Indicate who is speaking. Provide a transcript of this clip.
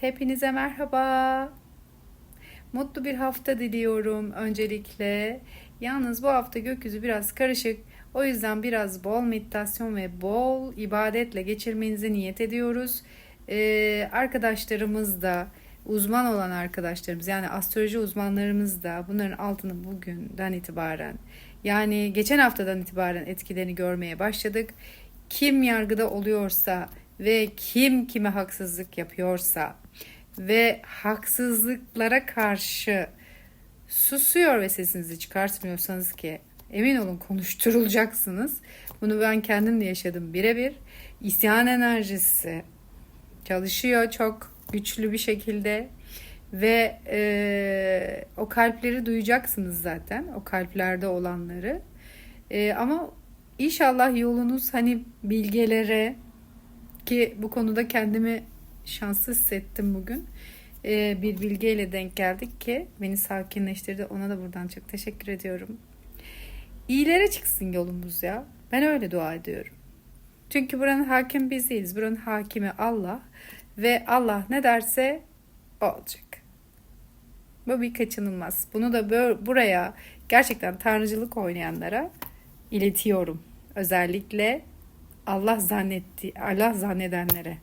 Speaker 1: Hepinize merhaba. Mutlu bir hafta diliyorum öncelikle. Yalnız bu hafta gökyüzü biraz karışık. O yüzden biraz bol meditasyon ve bol ibadetle geçirmenizi niyet ediyoruz. Ee, arkadaşlarımız da uzman olan arkadaşlarımız yani astroloji uzmanlarımız da bunların altını bugünden itibaren yani geçen haftadan itibaren etkilerini görmeye başladık. Kim yargıda oluyorsa ve kim kime haksızlık yapıyorsa ve haksızlıklara karşı susuyor ve sesinizi çıkartmıyorsanız ki emin olun konuşturulacaksınız. Bunu ben kendim de yaşadım birebir. İsyan enerjisi çalışıyor çok güçlü bir şekilde ve e, o kalpleri duyacaksınız zaten o kalplerde olanları. E, ama inşallah yolunuz hani bilgelere ki bu konuda kendimi şanslı hissettim bugün. E, bir bilgeyle denk geldik ki beni sakinleştirdi. Ona da buradan çok teşekkür ediyorum. İyilere çıksın yolumuz ya. Ben öyle dua ediyorum. Çünkü buranın hakim biz değiliz. Buranın hakimi Allah ve Allah ne derse olacak. Bu bir kaçınılmaz. Bunu da böyle, buraya gerçekten tanrıcılık oynayanlara iletiyorum. Özellikle Allah zannetti, Allah zannedenlere.